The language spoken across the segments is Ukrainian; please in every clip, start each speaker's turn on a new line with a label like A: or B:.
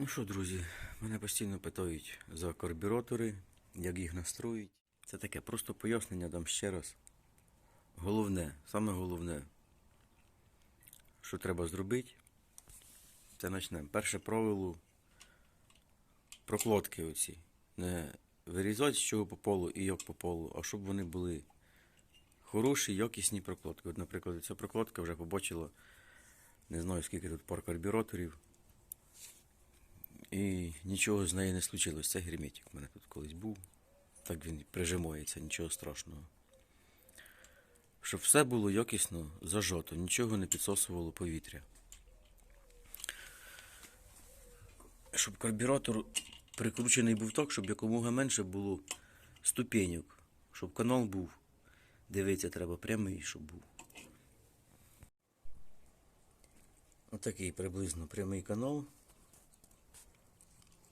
A: Ну що, друзі, мене постійно питають за карбюратори, як їх настроїть. Це таке просто пояснення дам ще раз. Головне, саме головне, що треба зробити, це почнемо. Перше правило прокладки оці. Не вирізати з чого по полу і як по полу, а щоб вони були хороші, якісні прокладки. От, наприклад, ця прокладка вже побачила, не знаю скільки тут пар карбюраторів. І нічого з нею не случилось. Це герметик у мене тут колись був. Так він прижимається, нічого страшного. Щоб все було якісно зажато, нічого не підсосувало повітря. Щоб карбюратор прикручений був так, щоб якомога менше було ступеньок. Щоб канал був. Дивитися треба прямий, щоб був. Отакий приблизно прямий канал.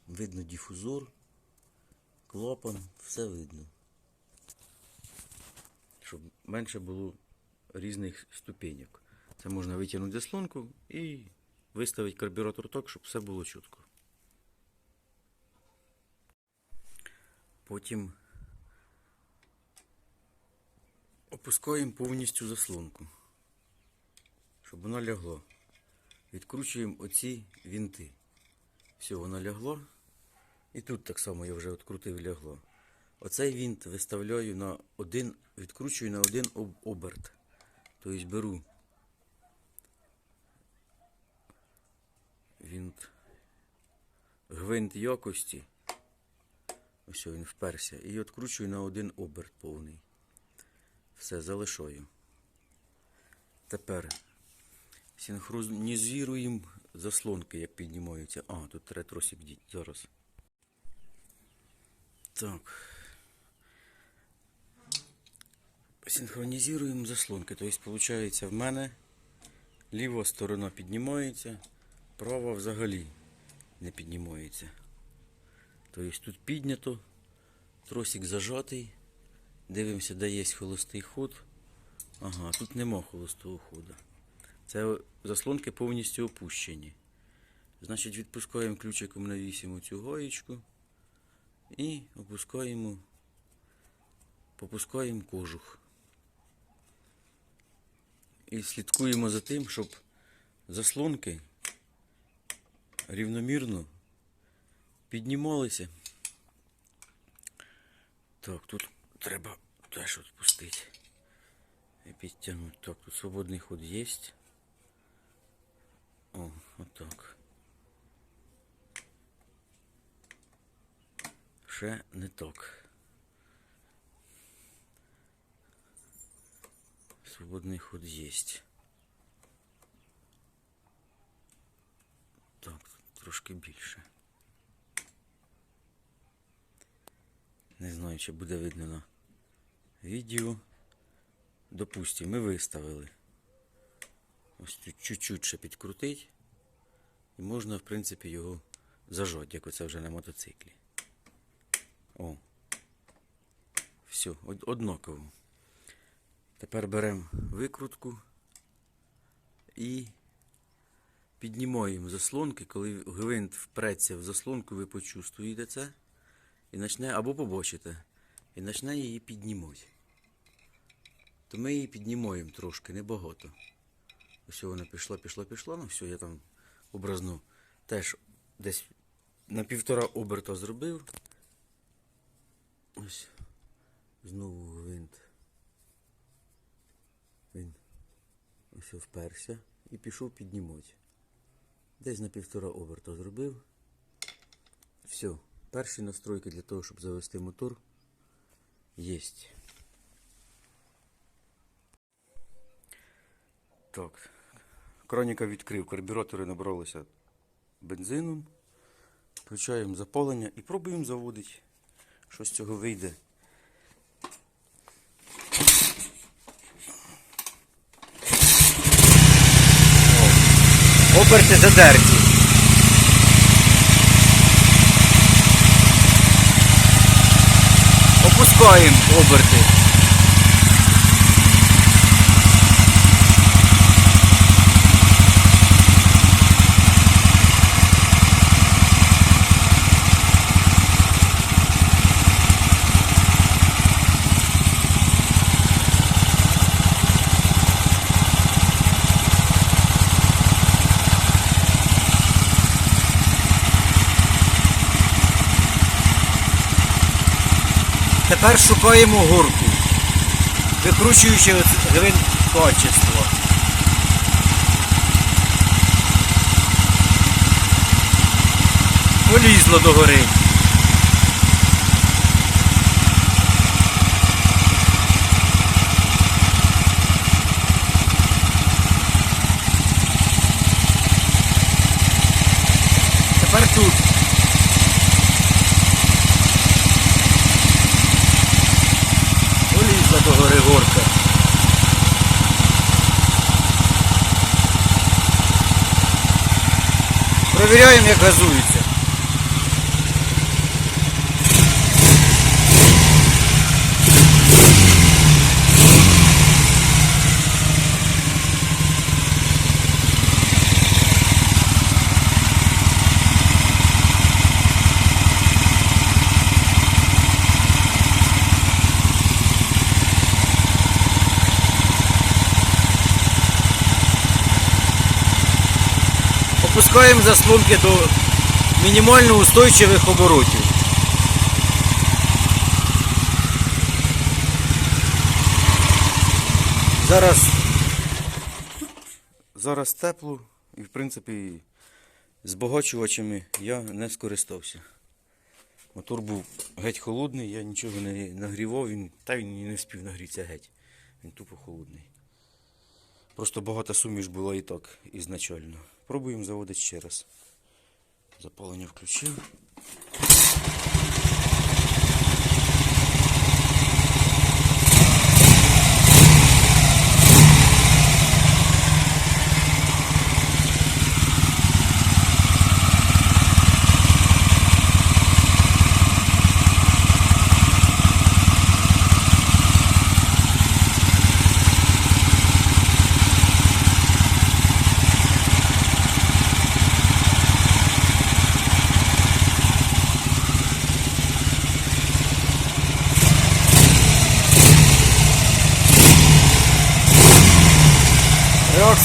A: Видно дифузор, клапан, все видно. Щоб менше було різних ступеньок. Це можна витягнути заслонку і виставити карбюратор так, щоб все було чітко. Потім опускаємо повністю заслонку, щоб воно лягло. Відкручуємо оці вінти. Все, воно лягло. І тут так само я вже відкрутив лягло. Оцей вінт виставляю на один, відкручую на один об- оберт. Тобто беру вінт, гвинт якості. Ось він вперся. І відкручую на один оберт повний. Все, залишаю. Тепер синхронізуємо заслонки, як піднімаються. А, тут треба тросик діть зараз. Так. Синхронізуємо заслонки. Тобто, виходить, в мене ліва сторона піднімається, права взагалі не піднімається. Тобто тут піднято, тросик зажатий. Дивимося, де є холостий ход. Ага, тут нема холостого ходу. Це заслонки повністю опущені. Значить, відпускаємо ключиком на 8 цю гаєчку і опускаємо, попускаємо кожух. І слідкуємо за тим, щоб заслонки рівномірно піднімалися. Так, тут треба теж відпустити. І підтягнути. Так, тут свободний ход є. О, отак. Ще не так. Свободний ход є. Так, трошки більше. Не знаю, чи буде видно на відео. Допустим, ми виставили. Ось тут чуть-чуть ще підкрутить. І можна, в принципі, його зажати, як оце вже на мотоциклі. О. Все, однаково. Тепер беремо викрутку і піднімаємо заслонки. Коли гвинт впреться в заслонку, ви почувствуєте це. І почне, або побачите, і почне її піднімати. То ми її піднімаємо трошки, небагато. Ось вона пішла, пішла, пішла. Ну все, я там образно теж десь на півтора оберта зробив. Ось. Знову гвинт. Він ось вперся і пішов піднімати. Десь на півтора оберта зробив. Все. Перші настройки для того, щоб завести мотор, єсть. Так. Кроніка відкрив, карбюратори набралися бензином. Включаємо запалення і пробуємо заводити. Що з цього вийде. Оберти задерті. Опускаємо оберти. Тепер шукаємо горку, викручуючи оце гвинт качество. Полізло до гори. Тепер тут. Полізла до гори горка. Провіряємо, як газується. Опускаємо заслонки до мінімально устойчивих оборотів. Зараз, зараз тепло і в принципі збагачувачами я не скористався. Мотор був геть холодний, я нічого не нагрівав, він, та він і не спів нагрітися геть. Він тупо холодний. Просто багата суміш була і так ізначально. Пробуємо заводити ще раз. Запалення включив.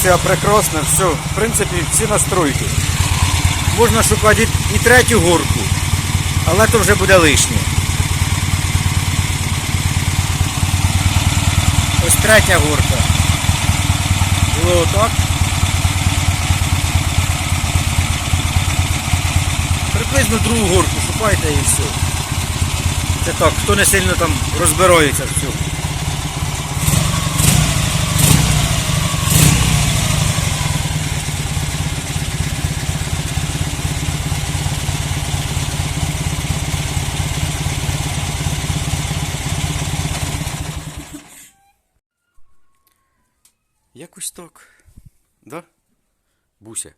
A: Реакція прекрасна, все. В принципі, всі настройки. Можна шукати і третю горку, але то вже буде лишнє. Ось третя горка. Було отак. Приблизно другу горку шукайте і все. Це так, хто не сильно там розбирається в цьому. Так. Да? Буся.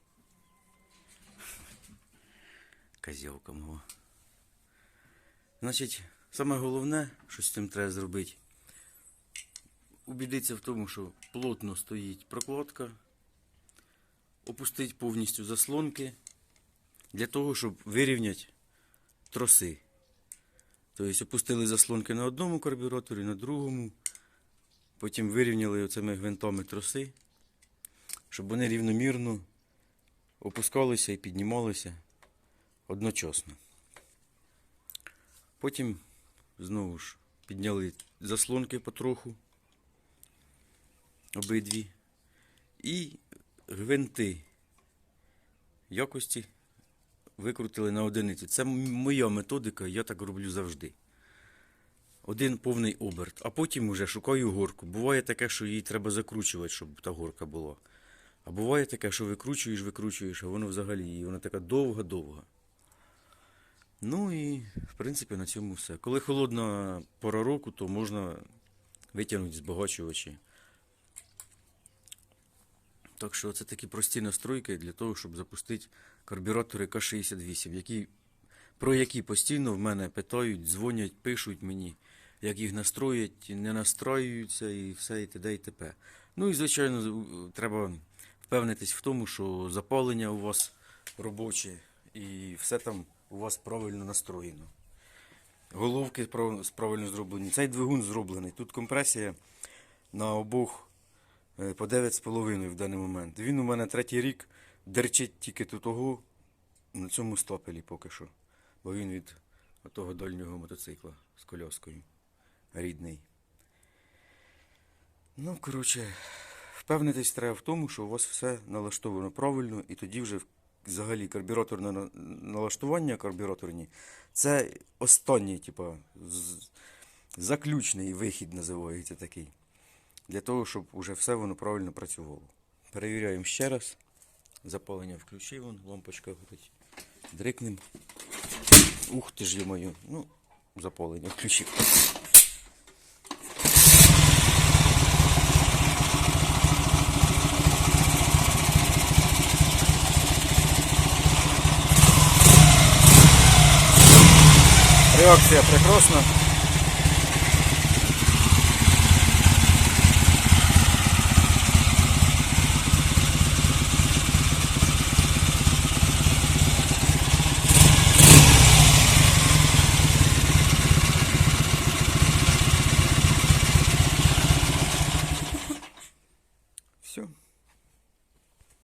A: Козявка мова. Значить, саме головне, що з цим треба зробити. Убідитися в тому, що плотно стоїть прокладка. Опустити повністю заслонки для того, щоб вирівняти троси. Тобто опустили заслонки на одному карбюраторі, на другому. Потім вирівняли оцими гвинтами троси, щоб вони рівномірно опускалися і піднімалися одночасно. Потім знову ж підняли заслонки потроху, обидві, і гвинти якості викрутили на одиниці. Це моя методика, я так роблю завжди один повний оберт, а потім вже шукаю горку. Буває таке, що її треба закручувати, щоб та горка була. А буває таке, що викручуєш, викручуєш, а воно взагалі і вона така довга-довга. Ну і, в принципі, на цьому все. Коли холодна пора року, то можна витягнути збагачувачі. Так що це такі прості настройки для того, щоб запустити карбюратори К-68, які про які постійно в мене питають, дзвонять, пишуть мені, як їх настроїть, не настроюються і все і т.д. і т.п. Ну і, звичайно, треба впевнитись в тому, що запалення у вас робоче і все там у вас правильно настроєно. Головки правильно зроблені. Цей двигун зроблений. Тут компресія на обох е, по 9,5 в даний момент. Він у мене третій рік дерчить тільки тут того на цьому стапелі поки що. Бо він від того дальнього мотоцикла з коляскою. рідний. Ну, коротше, впевнитись треба в тому, що у вас все налаштовано правильно, і тоді вже взагалі карбюраторне налаштування карбюраторні це останній, типа, з- заключний вихід називається такий. Для того, щоб уже все воно правильно працювало. Перевіряємо ще раз. Запалення включив, лампочка горить. Дрикнем. Ух ти ж йомаю. Ну, запалення включив. Реакція прекрасна.